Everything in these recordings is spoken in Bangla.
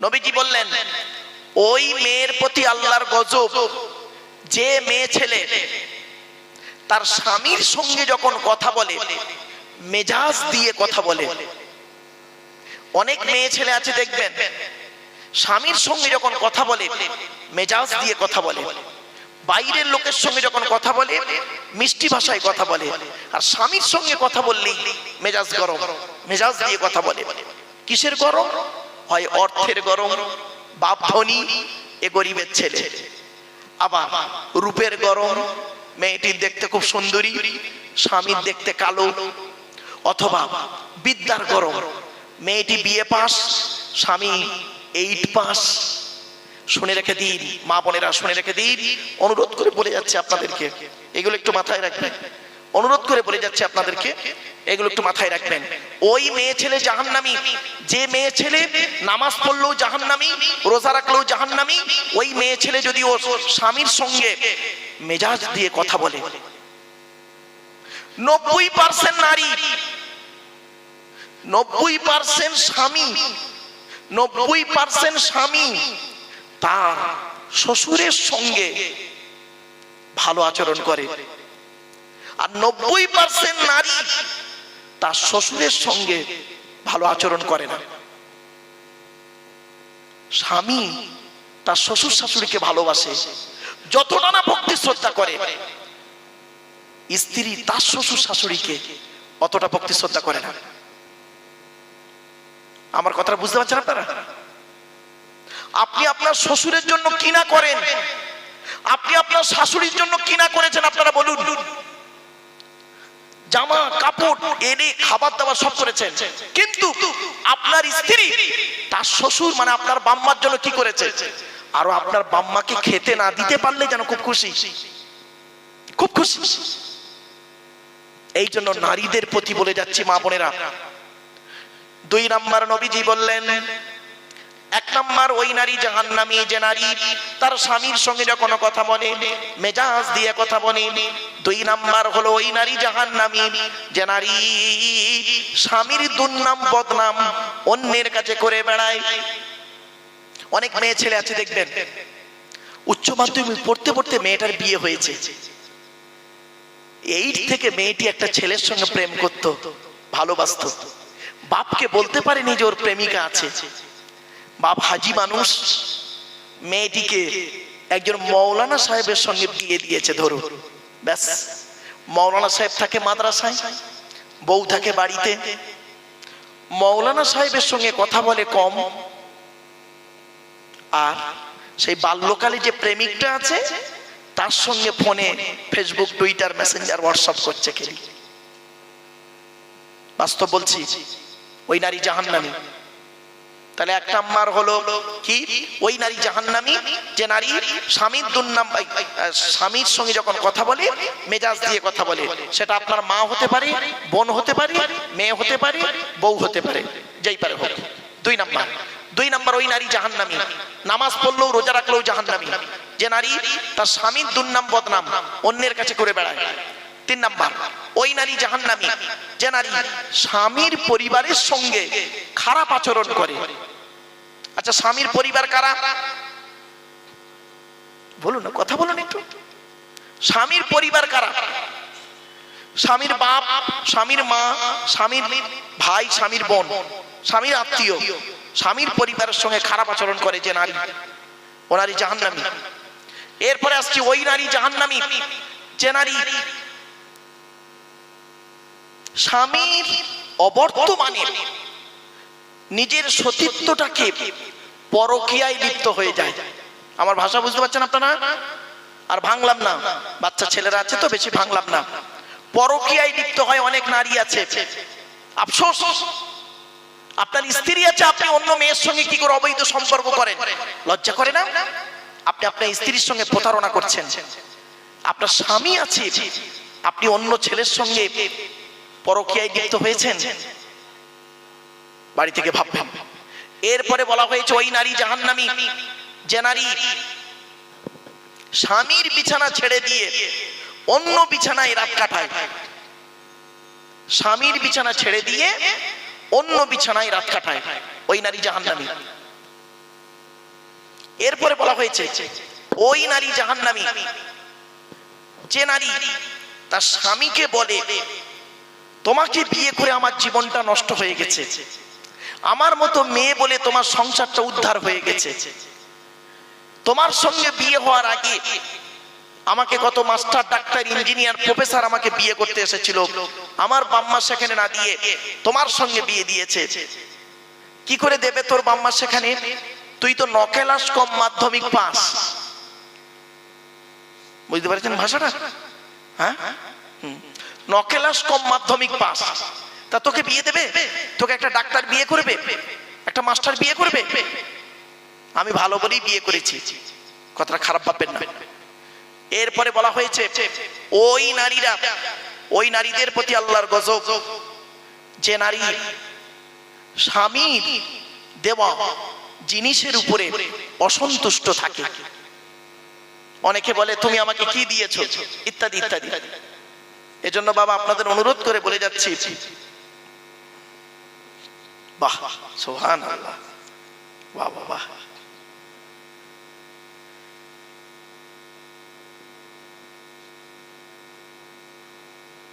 নবীজি বললেন, ওই মেয়ের প্রতি আল্লাহর গজব, যে মেয়ে ছেলে, তার স্বামীর সঙ্গে যখন কথা বলে, মেজাজ দিয়ে কথা বলে, অনেক মেয়ে ছেলে আছে দেখবেন, স্বামীর সঙ্গে যখন কথা বলে, মেজাজ দিয়ে কথা বলে, বাইরের লোকের সঙ্গে যখন কথা বলে, মিষ্টি ভাষায় কথা বলে, আর স্বামীর সঙ্গে কথা বললেই মেজাজ গরম, মেজাজ দিয়ে কথা বলে। কিসের গরম? হয় অর্থের গরম বাপ ধনী এ গরিবের ছেলে। আবার রূপের গরম মেয়েটির দেখতে খুব সুন্দরী স্বামীর দেখতে কালো। অথবা বিদ্যার গরম মেয়েটি বিয়ে পাস স্বামী এইট পাস। শুনে রেখে দিন মা বোনেরা শুনে রেখে দিন। অনুরোধ করে বলে যাচ্ছে আপনাদেরকে। এগুলো একটু মাথায় রাখবেন। অনুরোধ করে বলে যাচ্ছে আপনাদেরকে, এগুলো একটু মাথায় রাখবেন। ওই মেয়ে ছেলে জাহান্নামি, যে মেয়ে ছেলে নামাজ পড়লেও জাহান্নামি, রোজা রাখলেও জাহান্নামি, ওই মেয়ে ছেলে যদি ও স্বামীর সঙ্গে মেজাজ দিয়ে কথা বলে, নব্বই পার্সেন্ট নারী, নব্বই পার্সেন্ট স্বামী, নব্বই পার্সেন্ট স্বামী তার শ্বশুরের সঙ্গে ভালো আচরণ করে। আর নব্বই পার্সেন্ট নারী তার শ্বশুরের সঙ্গে ভালো আচরণ করে না। স্বামী তার শ্বশুর শাশুড়িকে ভালোবাসে, যতটা না ভক্তি শ্রদ্ধা করে, স্ত্রী তার শ্বশুর শাশুড়িকে অতটা ভক্তি শ্রদ্ধা করে না। আমার কথাটা বুঝতে পারছেন আপনারা? আপনি আপনার শ্বশুরের জন্য কিনা করেন? আপনি আপনার শাশুড়ির জন্য কিনা করেছেন আপনারা বলুন। জামা, কাপড় এনে খাবার দাবার সব করেছেন। কিন্তু আপনার স্ত্রী, তার শ্বশুর মানে আপনার বাম্মার জন্য কি করেছে? আরও আপনার বাম্মাকে খেতে না দিতে পারলে যেন খুব খুশি। খুব খুশি। এই জন্য নারীদের প্রতি বলে যাচ্ছি মা বোনেরা। দুই নাম্বার নবীজি বললেন এক নাম্বার, ওই নারী জাহান্নামী, যে নারী তার স্বামীর সঙ্গে যখন কথা বলে, মেজাজ দিয়ে কথা বলে, দুই নাম্বার হলো ওই নারী জাহান্নামী, যে নারী স্বামীর দুর্নাম, বদনাম অন্যের কাছে করে বেড়ায়। অনেক মেয়ে ছেলে আছে, দেখবেন। উচ্চ মাধ্যমিক পড়তে পড়তে মেয়েটার বিয়ে হয়েছে। এইট থেকে মেয়েটি একটা ছেলের সঙ্গে প্রেম করত, ভালোবাসত। বাপকে বলতে পারেনি যে ওর প্রেমিকা আছে। বাপ হাজি মানুষ, মেয়েটিকে একজন মৌলানা সাহেবের সঙ্গে বিয়ে দিয়েছে ধরো ব্যাস, মৌলানা সাহেব থাকে মাদ্রাসায়, বউ থাকে বাড়িতে। মৌলানা সাহেবের সঙ্গে কথা বলে কম। আর সেই বাল্যকালে যে প্রেমিকটা আছে, তার সঙ্গে ফোনে, ফেসবুক, টুইটার, মেসেঞ্জার, হোয়াটসঅ্যাপ করছে খেলি বাস্তব বলছি, ওই নারী জাহান্নামী। তাহলে এক নাম্বার হলো কি? ওই নারী জাহান্নামী, যে নারী স্বামীর দুর্নাম স্বামীর সঙ্গে যখন কথা বলে, মেজাজ দিয়ে কথা বলে, সেটা আপনার মা হতে পারে, বোন হতে পারে, মেয়ে হতে পারে, বউ হতে পারে, যেই পারে হোক। দুই নাম্বার। দুই নাম্বার ওই নারী জাহান্নামী। নামাজ পড়লেও রোজা রাখলেও জাহান্নামী। যে নারী তার স্বামীর দুর্নাম বদনাম, অন্যের কাছে করে বেড়ায়। তিন নাম্বার। ওই নারী জাহান্নামী, যে নারী স্বামীর পরিবারের সঙ্গে খারাপ আচরণ করে আচ্ছা স্বামীর পরিবার কারা? বলুন না, কথা বলুন একটু। স্বামীর পরিবার কারা? স্বামীর বাপ, স্বামীর মা, স্বামীর ভাই, স্বামীর বোন, স্বামীর আত্মীয়, স্বামীর পরিবারের সঙ্গে খারাপ আচরণ করে যে নারী, ও নারী জাহান্নামী। এরপরে আসছি ওই নারী জাহান্নামী, যে নারী স্বামীর অবর্তমানে নিজের সতীত্বটাকে পরকিয়ায় লিপ্ত হয়ে যায়। আমার ভাষা বুঝতে পারছেন আপনারা? আর ভাঙলাম না। বাচ্চা ছেলেরা আছে তো, বেশি ভাঙলাম না। পরকিয়ায় লিপ্ত হয় অনেক নারী আছে। আফসোস! আপনার স্ত্রী আছে, আপনি অন্য মেয়ের সঙ্গে কি করে অবৈধ সম্পর্ক করেন? লজ্জা করে না? আপনি আপনার স্ত্রীর সঙ্গে প্রতারণা করছেন। আপনার স্বামী আছে, আপনি অন্য ছেলের সঙ্গে পরকিয়ায় লিপ্ত হয়েছেন? বাড়ি থেকে ভাববেন এরপরে বলা হয়েছে, ওই নারী জাহান্নামী, যে নারী স্বামীর বিছানা ছেড়ে দিয়ে অন্য বিছানায় রাত কাটায়। স্বামীর বিছানা ছেড়ে দিয়ে অন্য বিছানায় রাত কাটায়, ওই নারী জাহান্নামী। এরপরে বলা হয়েছে, ওই নারী জাহান্নামী, যে নারী তার স্বামীকে বলে, তোমাকে বিয়ে করে আমার জীবনটা নষ্ট হয়ে গেছে। আমার মতো মেয়ে বলে তোমার সংসারটা উদ্ধার হয়ে গেছে। তোমার সঙ্গে বিয়ে হওয়ার আগে আমাকে কত মাস্টার, ডাক্তার, ইঞ্জিনিয়ার, প্রফেসর আমাকে বিয়ে করতে এসেছিল। আমার বাম্মা সেখানে না দিয়ে তোমার সঙ্গে বিয়ে দিয়েছে। কি করে দেবে তোর বাম্মা সেখানে? তুই তো নকেলাস কম মাধ্যমিক পাস। বুঝতে পারছেন ভাষাটা? হ্যাঁ। নকেলাস কম মাধ্যমিক পাস। তা তোকে বিয়ে দেবে? তোকে একটা ডাক্তার বিয়ে করবে? একটা মাস্টার বিয়ে করবে? আমি ভালো বলেই বিয়ে করেছি। কথাটা খারাপ ভাববেন না। এরপরে বলা হয়েছে, ওই নারীরা, ওই নারীদের প্রতি আল্লাহর গজব। যে নারী স্বামী দেওয়া জিনিসের উপরে অসন্তুষ্ট থাকে। অনেকে বলে, তুমি আমাকে কি দিয়েছ? ইত্যাদি ইত্যাদি। এজন্য বাবা, আপনাদের অনুরোধ করে বলে যাচ্ছি বাহ সোহান আল্লাহ বাহ বাহ।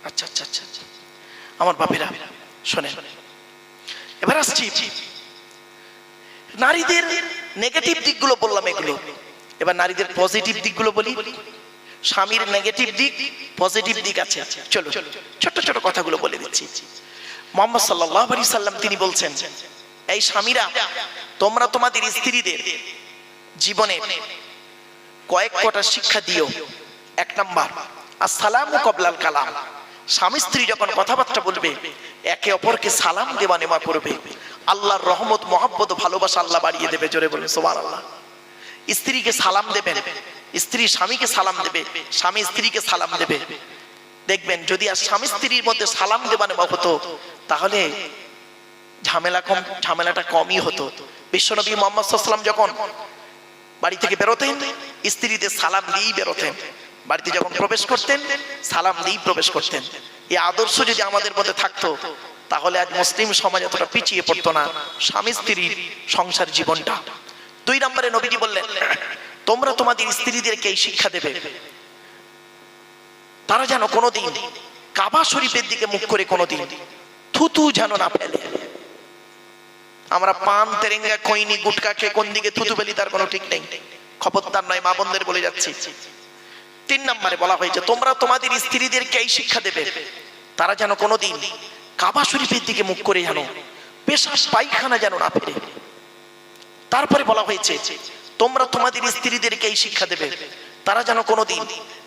আচ্ছা আচ্ছা আচ্ছা আচ্ছা। আমার বাপেরা, শোনেন। এবার আসছি। নারীদের নেগেটিভ দিকগুলো বললাম এগুলো। এবার নারীদের পজিটিভ দিকগুলো বলি। স্বামীর নেগেটিভ দিক পজিটিভ দিক আছে। চলো ছোট ছোট কথাগুলো বলে দিচ্ছি। মোহাম্মদ সাল্লাহ আলি সাল্লাম তিনি বলছেন, এই স্বামীরা, তোমরা তোমাদের স্ত্রীদের জীবনে কয়েক কটা শিক্ষা দিও। এক নাম্বার, আসসালামু কবলাল কালাম। স্বামী স্ত্রী যখন কথাবার্তা বলবে, একে অপরকে সালাম দেওয়া নেওয়া করবে। আল্লাহর রহমত, মহাব্বত ভালোবাসা আল্লাহ বাড়িয়ে দেবে জোরে বলে সোমান আল্লাহ স্ত্রীকে সালাম দেবেন, স্ত্রী স্বামীকে সালাম দেবে, স্বামী স্ত্রীকে সালাম দেবে। দেখবেন, যদি আর স্বামী স্ত্রীর মধ্যে সালাম নেওয়া হতো, তাহলে ঝামেলা কম, ঝামেলাটা কমই হতো। বিশ্বনবী মোহাম্মদ সাল্লাম যখন বাড়ি থেকে বেরোতেন, স্ত্রীদের সালাম দিয়েই বেরোতেন। বাড়িতে যখন প্রবেশ করতেন, সালাম দিয়েই প্রবেশ করতেন। এই আদর্শ যদি আমাদের মধ্যে থাকতো, তাহলে আজ মুসলিম সমাজ এতটা পিছিয়ে পড়তো না, স্বামী স্ত্রীর সংসার জীবনটা। দুই নম্বরে নবীজি বললেন, তোমরা তোমাদের স্ত্রীদেরকে এই শিক্ষা দেবে। তারা যেন কোনোদিন কাবা শরীফের দিকে মুখ করে কোনোদিন থুতু যেন না ফেলে। আমরা পান, তেরেঙ্গা খৈনি গুটকা খেয়ে কোন দিকে থুতু ফেলি তার কোনো ঠিক নেই। খবরদার নয়, মা বোনদের বলে যাচ্ছি। তিন নম্বরে বলা হয়েছে, তোমরা তোমাদের স্ত্রীদেরকে এই শিক্ষা দেবে, তারা যেন কোনোদিন কাবা শরীফের দিকে মুখ করে যেন পেশা পায়খানা যেন না ফেরে তারপরে বলা হয়েছে, তোমরা তোমাদের স্ত্রীদেরকে এই শিক্ষা দেবে তারা যেন কোনোদিন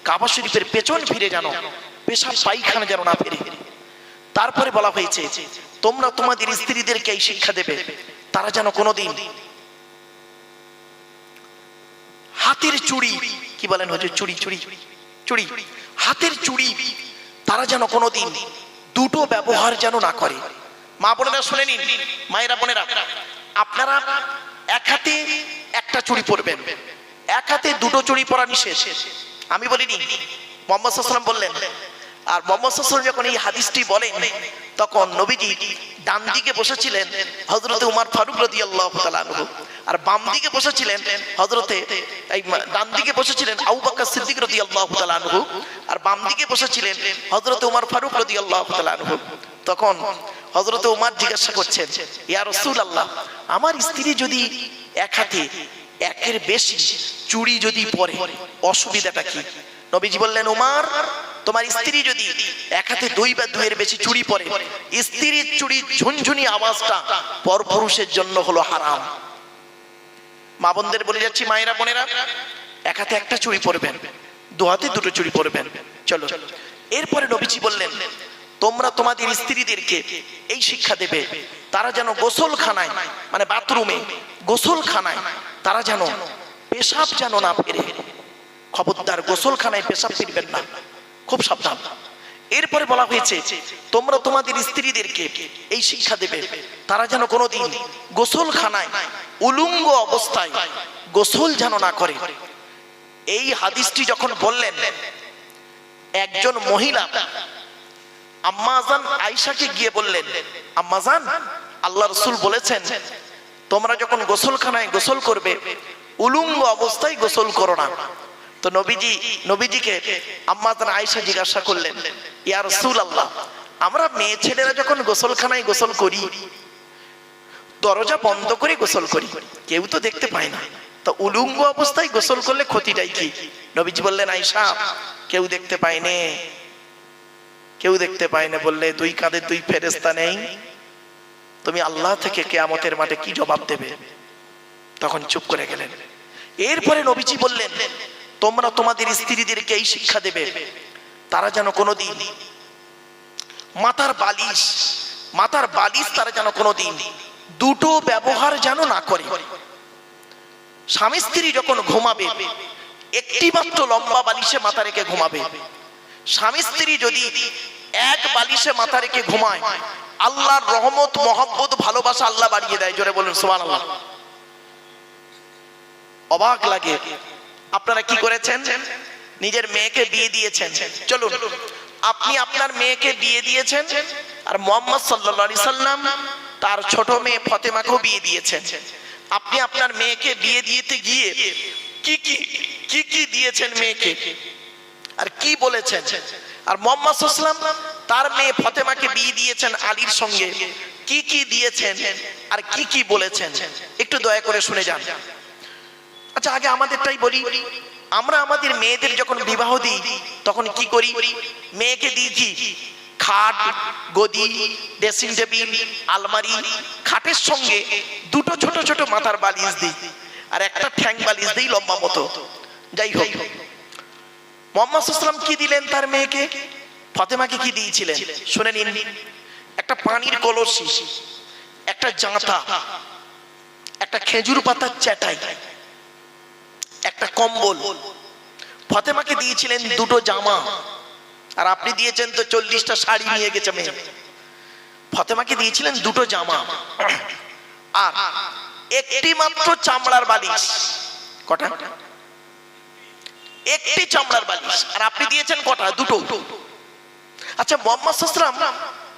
কাবা শরীফের পেছন ফিরে যেন পেশা পায়খানা যেন না ফেরে। তারপরে বলা হয়েছে, তোমরা তোমাদের স্ত্রীদেরকে এই শিক্ষা দেবে, তারা যেন কোনোদিন হাতের চুড়ি কি বলেন হচ্ছে চুড়ি চুড়ি চুড়ি, হাতের চুড়ি, তারা যেন কোনোদিন দুটো ব্যবহার যেন না করে। মা বোনেরা শুনে নিন, মায়েরা বোনেরা, আপনারা এক হাতে একটা চুড়ি পরবেন। এক হাতে দুটো চুড়ি পরা নিষেধ। আমি বলিনি, মোহাম্মদ বললেন, আর মোহাম্মদ যখন এই হাদিসটি বলেন, তখন নবীজি ডান দিকে বসেছিলেন হজরতে উমার ফারুক রদি আল্লাহ আর বাম দিকে বসেছিলেন হজরতে এই ডান দিকে বসেছিলেন আবু বাক্কা সিদ্দিক রদি আল্লাহ আনহু, আর বাম দিকে বসেছিলেন হজরতে উমার ফারুক রদি আল্লাহ আনহু। তখন হজরতে উমার জিজ্ঞাসা করছেন, ইয়া রসুল আল্লাহ আমার স্ত্রী যদি এক হাতে একের বেশি চুড়ি যদি পরে, অসুবিধাটা কি? নবীজি বললেন, উমার, তোমার স্ত্রী যদি এক হাতে দুই বা দুইয়ের বেশি চুড়ি পরে, স্ত্রীর চুড়ি ঝুনঝুনি আওয়াজটা পরপুরুষের জন্য হলো হারাম। মা বোনদের বলে যাচ্ছি, মায়েরা, বোনেরা, এক হাতে একটা চুড়ি পরবেন, দু হাতে দুটো চুড়ি পরবেন, চলো। এরপরে নবীজি বললেন, তোমরা তোমাদের স্ত্রীদেরকে এই শিক্ষা দেবে, তারা যেন গোসলখানায় মানে বাথরুমে গোসলখানায় তারা যেন পেশাব যেন না ফেরে। খবরদার গোসলখানায় পেশাব ফিরবেন না। খুব সাবধান। এরপরে বলা হয়েছে, তোমরা তোমাদের স্ত্রীদেরকে এই শিক্ষা দেবে, তারা যেন কোনোদিন গোসলখানায় উলুঙ্গ অবস্থায় গোসল যেন না করে। এই হাদিসটি যখন বললেন, একজন মহিলা আম্মাজান আয়সাকে গিয়ে বললেন, আম্মাজান, আল্লাহ রসুল বলেছেন তোমরা যখন গোসলখানায় গোসল করবে, উলুঙ্গ অবস্থায় গোসল করো না। তো নবীজি, নবীজিকে আম্মাজান আয়েশা জিজ্ঞাসা করলেন, ইয়া রাসূল আল্লাহ আমরা মেয়ে ছেলেরা যখন গোসলখানায় গোসল করি, দরজা বন্ধ করে গোসল করি, কেউ তো দেখতে পায় না। তো উলুঙ্গ অবস্থায় গোসল করলে ক্ষতিটাই কি? নবীজি বললেন আয়সা কেউ দেখতে পায়নি কেউ দেখতে পায় না বললে, দুই কাঁধে দুই ফেরেস্তা নেই তুমি আল্লাহ থেকে কেয়ামতের মাঠে কি জবাব দেবে? তখন চুপ করে গেলেন। এরপরে নবীজি বললেন, তোমরা তোমাদের স্ত্রীদেরকে এই শিক্ষা দেবে, তারা যেন কোনোদিন মাথার বালিশ মাথার বালিশ তারা যেন কোনোদিন দুটো ব্যবহার যেন না করে। স্বামী স্ত্রী যখন ঘুমাবে, একটি মাত্র লম্বা বালিশে মাথা রেখে ঘুমাবে। স্বামী স্ত্রী যদি এক বালিশে মাথা রেখে ঘুমায় আল্লাহর রহমত, মহব্বত, ভালোবাসা আল্লাহ বাড়িয়ে দেয়। জোরে বলুন আল্লাহ অবাক লাগে। আপনারা কি করেছেন? নিজের মেয়েকে বিয়ে দিয়েছেন। চলুন, আপনি আপনার মেয়েকে বিয়ে দিয়েছেন আর মোহাম্মদ সাল্লা সাল্লাম তার ছোট মেয়ে ফতেমাকেও বিয়ে দিয়েছেন। আপনি আপনার মেয়েকে বিয়ে দিয়েতে গিয়ে কি কি কি কি দিয়েছেন মেয়েকে? আর কি বলেছেন? আর মোহাম্মদ সাল্লাম তার মেয়ে ফতেমাকে বিয়ে দিয়েছেন আলীর সঙ্গে। কি কি দিয়েছেন আর কি কি বলেছেন? একটু দয়া করে শুনে যান। আচ্ছা আগে আমাদেরটাই বলি। আমরা আমাদের মেয়েদের যখন বিবাহ দিই, তখন কি করি? মেয়েকে দিই কি? খাট, গদি ড্রেসিং টেবিল আলমারি, খাটের সঙ্গে দুটো ছোট ছোট মাথার বালিশ দিই। আর একটা ঠ্যাং বালিশ দিই লম্বা মতো। যাই হোক। মোহাম্মদ কি দিলেন তার মেয়েকে? ফতেমাকে কি দিয়েছিলেন? শুনে নিন। একটা পানির কলসি, একটা জাঁতা, একটা খেজুর পাতার চ্যাটাই একটা কম্বল। ফতেমাকে দিয়েছিলেন দুটো জামা। আর আপনি দিয়েছেন তো চল্লিশটা শাড়ি নিয়ে গেছে মেয়ে। ফতেমাকে দিয়েছিলেন দুটো জামা। আর একটি মাত্র চামড়ার বালিশ। কটা? একটি চামড়ার বালিশ। আর আপনি দিয়েছেন কটা? দুটো। আচ্ছা মোহাম্মদ সাসরাম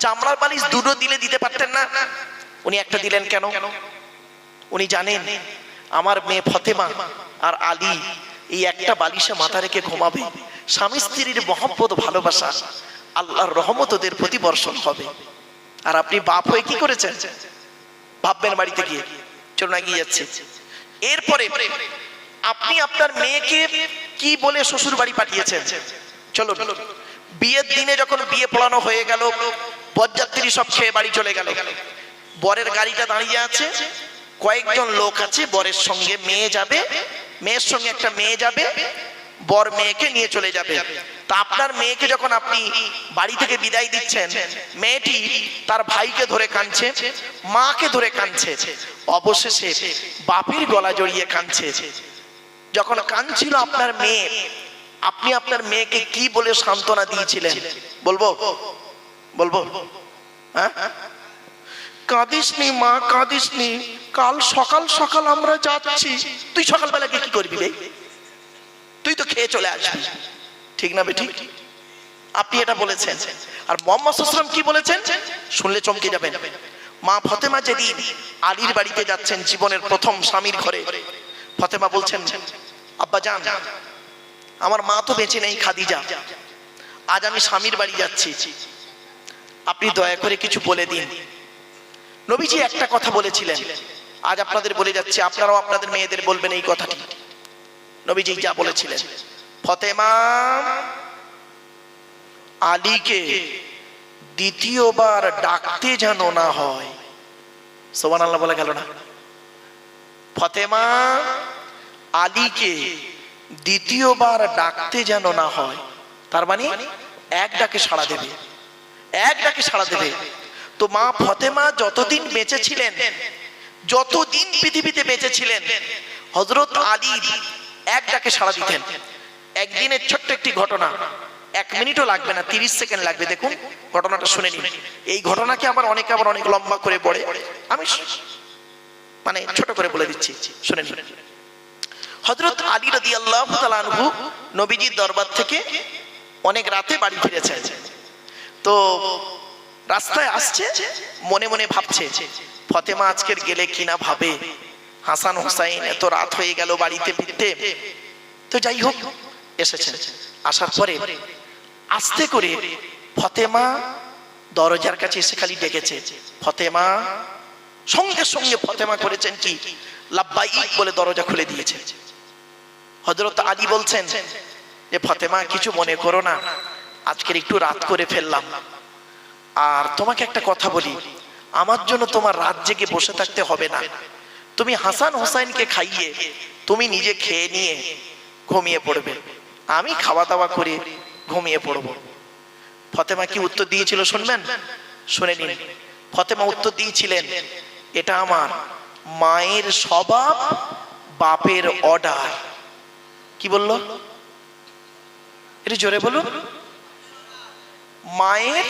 চামড়ার বালিশ দুটো দিলে দিতে পারতেন না? উনি একটা দিলেন কেন? উনি জানেন, আমার মেয়ে ফতেমা আর আলী এই একটা বালিশে মাথা রেখে ঘুমাবে। স্বামী স্ত্রীর মহব্বত, ভালোবাসা, আল্লাহর রহমত ওদের প্রতি বর্ষণ হবে। আর আপনি বাপ হয়ে কি করেছেন? ভাববেন বাড়িতে গিয়ে। চলুন এগিয়ে যাচ্ছে। এরপরে আপনি আপনার মেয়েকে কি বলে শ্বশুর বাড়ি পাঠিয়েছেন? চলো বিয়ের দিনে যখন বিয়ে পড়ানো হয়ে গেল, বরযাত্রী সব খেয়ে বাড়ি চলে গেল। বরের গাড়িটা দাঁড়িয়ে আছে, কয়েকজন লোক আছে, বরের সঙ্গে মেয়ে যাবে, মেয়ের সঙ্গে একটা মেয়ে যাবে, বর মেয়েকে নিয়ে চলে যাবে। তা আপনার মেয়েকে যখন আপনি বাড়ি থেকে বিদায় দিচ্ছেন, মেয়েটি তার ভাইকে ধরে কাঁদছে, মাকে ধরে কাঁদছে, অবশেষে বাপের গলা জড়িয়ে কাঁদছে। যখন কাঁদছিল আপনার মেয়ে আপনি আপনার মেয়েকে কি বলে সান্ত্বনা দিয়েছিলেন? বলব? বলব? হ্যাঁ? কাঁদিস মা কাঁদিস নি কাল সকাল সকাল আমরা যাচ্ছি। তুই কি করবি তুই তো খেয়ে চলে আসবি। ঠিক না আপনি এটা বলেছেন। আর মোহাম্মদ কি বলেছেন? শুনলে চমকে যাবেন। মা ফতেমা যেদিন আলীর বাড়িতে যাচ্ছেন জীবনের প্রথম স্বামীর ঘরে, ফতেমা বলছেন, আব্বা, যান। আমার মা তো বেঁচে নেই, খাদিজা। আজ আমি স্বামীর বাড়ি যাচ্ছি। আপনি দয়া করে কিছু বলে দিন। নবীজি একটা কথা বলেছিলেন। আজ আপনাদের বলে যাচ্ছে, আপনারাও আপনাদের মেয়েদের বলবেন এই কথাটি। নবীজি যা বলেছিলেন। ফতেমা, আলীকে দ্বিতীয়বার ডাকতে যেন না হয়। সোমান আল্লাহ বলে গেল না। ফতেমা, আলীকে দ্বিতীয়বার ডাকতে যেন না হয়, তার মানে এক ডাকে সাড়া দেবে, এক ডাকে সাড়া দেবে। তো মা ফতেমা যতদিন বেঁচে ছিলেন যতদিন পৃথিবীতে বেঁচে ছিলেন হজরত আলী এক ডাকে সাড়া দিতেন। একদিনের ছোট্ট একটি ঘটনা, এক মিনিটও লাগবে না, তিরিশ সেকেন্ড লাগবে, দেখুন, ঘটনাটা শুনে নিন। এই ঘটনাকে আবার অনেকে আবার অনেক লম্বা করে পড়ে। আমি মানে ছোট করে বলে দিচ্ছি, শুনে শুনে হজরত আলী রদি আল্লাহ তালানহু নবীজির দরবার থেকে অনেক রাতে বাড়ি ফিরেছে তো রাস্তায় আসছে, মনে মনে ভাবছে, ফতেমা আজকের গেলে কিনা ভাবে? হাসান হোসাইন এত রাত হয়ে গেল বাড়িতে ফিরতে। তো যাই হোক, এসেছেন। আসার পরে আস্তে করে ফতেমা দরজার কাছে এসে খালি ডেকেছে। ফতেমা, সঙ্গে সঙ্গে ফতেমা করেছেন কি? লাব্বাই বলে দরজা খুলে দিয়েছে। হজরত আলী বলছেন যে ফতেমা, কিছু মনে করো না। আজকের একটু রাত করে ফেললাম। আর তোমাকে একটা কথা বলি। আমার জন্য তোমার রাত জেগে বসে থাকতে হবে না। তুমি হাসান হোসাইনকে খাইয়ে তুমি নিজে খেয়ে নিয়ে ঘুমিয়ে পড়বে। আমি খাওয়া দাওয়া করে ঘুমিয়ে পড়ব। ফতেমা কি উত্তর দিয়েছিল শুনবেন? শুনে নিন। ফতেমা উত্তর দিয়েছিলেন, এটা আমার মায়ের স্বভাব, বাপের অর্ডার। কি বলল? এটা জোরে বলুন। মায়ের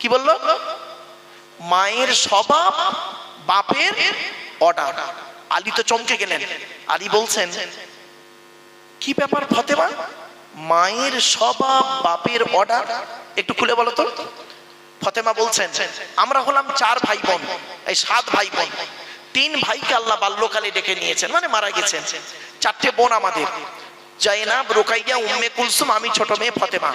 কি বলল? মায়ের স্বভাব বাপের অর্ডার আলী তো চমকে গেলেন। আলী বলছেন, কি ব্যাপার ফতেমা? মায়ের স্বভাব বাপের অর্ডার একটু খুলে বলো তো। ফতেমা বলছেন, আমরা হলাম চার ভাই বোন এই সাত ভাই বোন তিন ভাইকে আল্লাহ বাল্যকালে ডেকে নিয়েছেন মানে মারা গেছেন। চারটে বোন আমাদের। জাইনাব রোকাইয়া, উম্মে কুলসুম, আমি ছোট মেয়ে ফতেমা।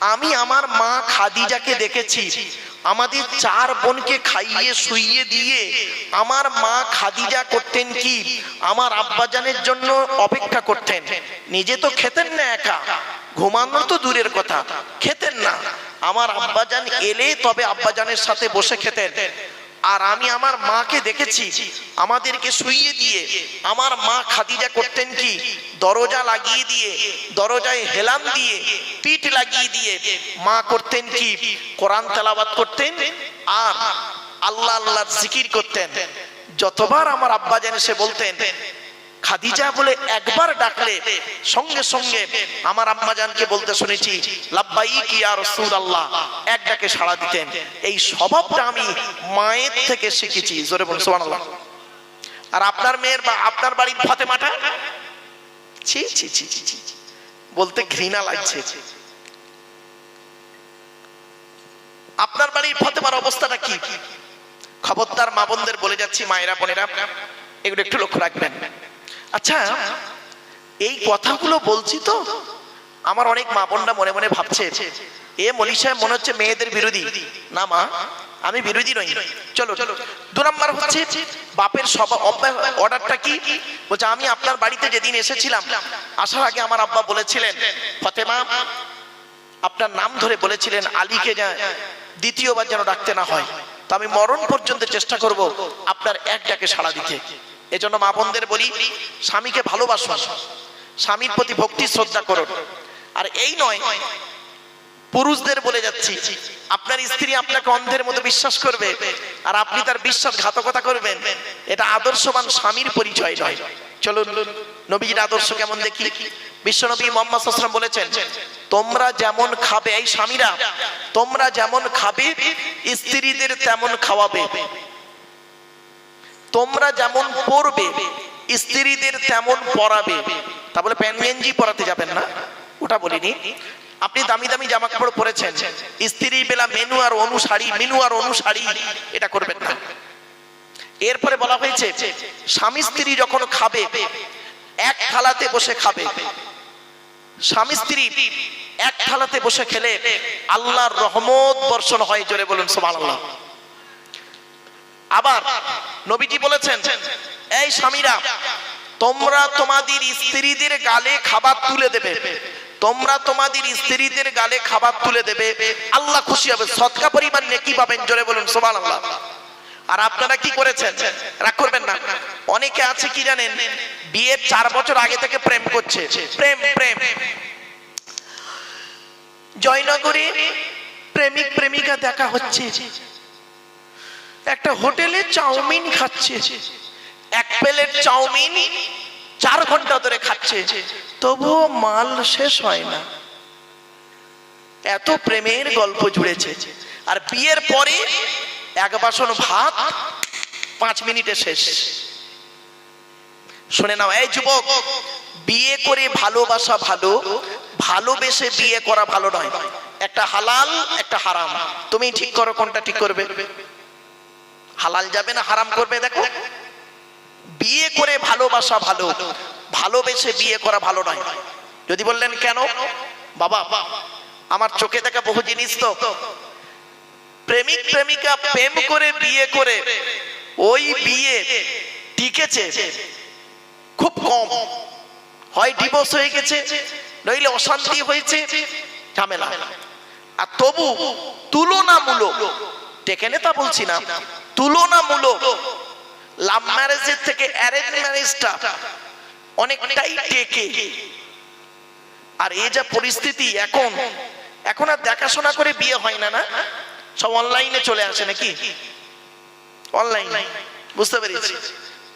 আমি আমার মা খাদিজাকে দেখেছি। আমাদের চার বোনকে খাইয়ে, শুইয়ে দিয়ে আমার মা খাদিজা করতেন কি? আমার আব্বাজানের জন্য অপেক্ষা করতেন। নিজে তো খেতেন না একা। ঘুমানো তো দূরের কথা। খেতেন না। আমার আব্বাজান এলে তবে আব্বাজানের সাথে বসে খেতেন। আর আমি আমার মাকে দেখেছি, আমাদেরকে শুইয়ে দিয়ে, আমার মা খাদিজা করতেন কি? দরজা লাগিয়ে দিয়ে, দরজায় হেলাম দিয়ে, পিঠ লাগিয়ে দিয়ে মা করতেন কি? কোরআন তেলাবাদ করতেন আর আল্লাহ আল্লাহর জিকির করতেন। যতবার আমার আব্বা জানে সে বলতেন খাদিজা বলে একবার ডাকলে সঙ্গে সঙ্গে আমার আম্মাজানকে বলতে শুনেছি, লাব্বাইক ইয়া রাসূলুল্লাহ। এক ডাকে সাড়া দিতেন। এই স্বভাবটা আমি মায়ের থেকে শিখেছি। জোরে বলুন, সুবহানাল্লাহ। আর আপনার মেয়ের বা আপনার বাড়ির ফাতেমাটা? ছি ছি ছি ছি ছি। বলতে ঘৃণা লাগছে। আপনার বাড়ির ফতেমার অবস্থাটা কি? খবরদার মা বোনদের বলে যাচ্ছি, মায়েরা, বোনেরা, এগুলো একটু লক্ষ্য রাখবেন। আচ্ছা এই কথাগুলো বলছি তো? আমার অনেক মা বোনরা মনে মনে ভাবছে, এ মলি সাহেব মনে হচ্ছে মেয়েদের বিরোধী। না মা, আমি বিরোধী নই। চলো চলো দু নম্বর হচ্ছে, বাপের সব অর্ডারটা কি? বলছে, আমি আপনার বাড়িতে যেদিন এসেছিলাম, আসার আগে আমার আব্বা বলেছিলেন, ফতেমা, আপনার নাম ধরে বলেছিলেন আলীকে দ্বিতীয়বার যেন ডাকতে না হয়। তো আমি মরণ পর্যন্ত চেষ্টা করব আপনার এক ডাকে সাড়া দিতে। এজন্য মা বোনদের বলি, স্বামীকে ভালোবাসুন স্বামীর প্রতি ভক্তি, শ্রদ্ধা করুন আর এই নয়, পুরুষদের বলে যাচ্ছি, আপনার স্ত্রী আপনাকে অন্ধের মতো বিশ্বাস করবে, আর আপনি তার বিশ্বাসঘাতকতা করবেন। এটা আদর্শবান স্বামীর পরিচয় নয়। চলুন নবীর আদর্শ কেমন দেখি? বিশ্বনবী মোহাম্মদ সাল্লাম বলেছেন, তোমরা যেমন খাবে, এই স্বামীরা, তোমরা যেমন খাবে, স্ত্রীদের তেমন খাওয়াবে। তোমরা যেমন পড়বে স্ত্রীদের তেমন পড়াবে তা বলে প্যান গেঞ্জি পরাতে যাবেন না? ওটা বলিনি। আপনি দামি দামি জামা কাপড় পরেছেন, স্ত্রী বেলা মেনু আর অনুসারী মেনু আর অনুসারী এটা করবেন না। এরপরে বলা হয়েছে, স্বামী স্ত্রী যখন খাবে, এক থালাতে বসে খাবে। স্বামী স্ত্রী এক থালাতে বসে খেলে আল্লাহর রহমত বর্ষণ হয়, জোরে বলুন সুবহানাল্লাহ। আবার নবীজি বলেছেন, এই স্বামীরা, তোমরা তোমাদের স্ত্রীদের গালে খাবার তুলে দেবে। তোমরা তোমাদের স্ত্রীদের গালে খাবার তুলে দেবে। আল্লাহ খুশি হবে। সৎকা পরিমাণ নেকি পাবেন। জোরে বলুন, সুবহানাল্লাহ। আর আপনারা কি করেছেন? রাগ করবেন না। অনেকে আছে কি জানেন? বিয়ের চার বছর আগে থেকে প্রেম করছে। প্রেম প্রেম। জয়নগরে প্রেমিক, প্রেমিকা দেখা হচ্ছে। একটা হোটেলে চাউমিন খাচ্ছে। এক প্লেট চাউমিন চার ঘণ্টা ধরে খাচ্ছে। তবুও মাল শেষ হয় না। এত প্রেমের গল্প জুড়েছে। আর বিয়ের পরে এক বাসন ভাত পাঁচ মিনিটে শেষ। শুনে নাও, এই যুবক, বিয়ে করে ভালোবাসা ভালো, ভালোবেসে বিয়ে করা ভালো নয়। একটা হালাল, একটা হারাম। তুমি ঠিক করো কোনটা ঠিক করবে? হালাল যাবে না, হারাম করবে, দেখো। বিয়ে করে ভালোবাসা ভালো, ভালোবেসে বিয়ে করা ভালো নয়। যদি বললেন, কেন? বাবা, আমার চোখে দেখা বহু জিনিস তো। প্রেমিক, প্রেমিকা প্রেম করে বিয়ে করে, ওই বিয়ে টিকেছে, খুব কম। হয় ডিভোর্স হয়ে গেছে, নইলে অশান্তি হয়েছে, ঝামেলা। আর তবু তুলনামূলক টেকে তা বলছি না। তুলনামূলক লাভ ম্যারেজের থেকে অ্যারেঞ্জ ম্যারেজটা অনেকটাই টেকে। আর এই যা পরিস্থিতি এখন এখন আর দেখাশোনা করে বিয়ে হয় না না? সব অনলাইনে চলে আসে নাকি? অনলাইন বুঝতে পেরেছি।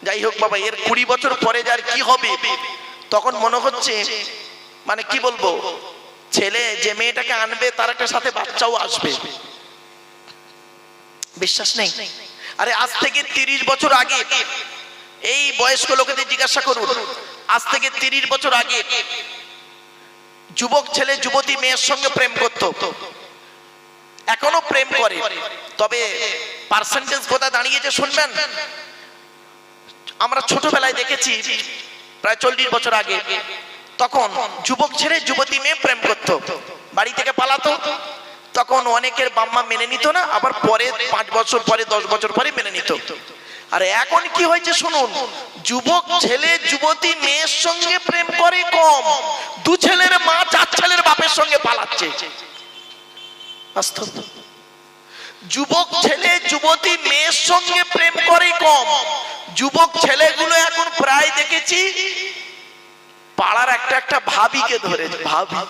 যাই হোক বাবা, এর কুড়ি বছর পরে যার কি হবে, তখন মনে হচ্ছে মানে কি বলব, ছেলে যে মেয়েটাকে আনবে, তার একটা সাথে বাচ্চাও আসবে। বিশ্বাস নেই? আরে, আজ থেকে তিরিশ বছর আগে এই বয়স্ক লোকেদের জিজ্ঞাসা করুন, আজ থেকে তিরিশ বছর আগে যুবক ছেলে, যুবতী মেয়ের সঙ্গে প্রেম করত, এখনও প্রেম করে, তবে পার্সেন্টেজ কোথায় দাঁড়িয়েছে শুনবেন? আমরা ছোটবেলায় দেখেছি, প্রায় চল্লিশ বছর আগে, তখন যুবক ছেড়ে যুবতী মেয়ে প্রেম করত, বাড়ি থেকে পালাতো তখন অনেকের বাম্মা মেনে নিত না, আবার পরে পাঁচ বছর পরে, দশ বছর পরে মেনে নিত। আর এখন কি হয়েছে শুনুন, যুবক ছেলে, যুবতী মেয়ের সঙ্গে প্রেম করে কম, দু ছেলের মা চার ছেলের বাপের সঙ্গে পালাচ্ছে। যুবক ছেলে, যুবতী মেয়ের সঙ্গে প্রেম করে কম, যুবক ছেলেগুলো এখন প্রায় দেখেছি, পাড়ার একটা একটা ভাবিকে ধরে ভাবি।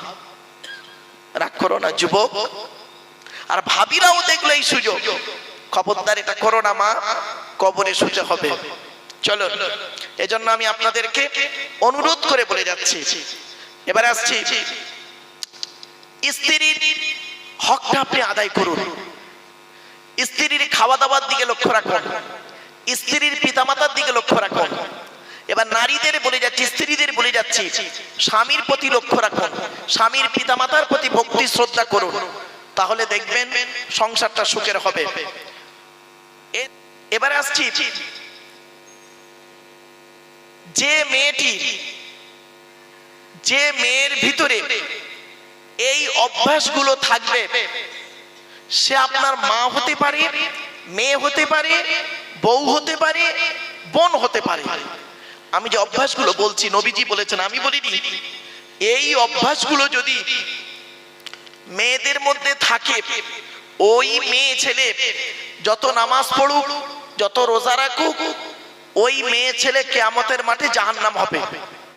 রাগ করো না, যুবক। আর ভাবিরাও দেখল এই সুযোগ। খবরদার, এটা করো না, মা। কবরে সুযোগ হবে। চলো, এজন্য আমি আপনাদেরকে অনুরোধ করে বলে যাচ্ছি। এবার আসছি। স্ত্রীর হকটা আপনি আদায় করুন। স্ত্রীর খাওয়া দাওয়ার দিকে লক্ষ্য রাখুন। স্ত্রীর পিতামাতার দিকে লক্ষ্য রাখুন। এবার নারীদের বলে যাচ্ছি, স্ত্রীদের বলে যাচ্ছি, স্বামীর প্রতি লক্ষ্য রাখুন, স্বামীর পিতামাতার প্রতি ভক্তি, শ্রদ্ধা করুন। তাহলে দেখবেন সংসারটা সুখের হবে। এবারে আসছি। যে মেয়েটি, যে মেয়ের ভিতরে এই অভ্যাসগুলো থাকবে, সে আপনার মা হতে পারে, মেয়ে হতে পারে, বউ হতে পারে, বোন হতে পারে। আমি যে অভ্যাসগুলো বলছি, নবীজি বলেছেন, আমি বলিনি। এই অভ্যাসগুলো যদি মেয়েদের মধ্যে থাকে, ওই মেয়ে ছেলে যত নামাজ পড়ুক, যত রোজা রাখুক, ওই মেয়ে ছেলে কেয়ামতের মাঠে জাহান্নাম হবে।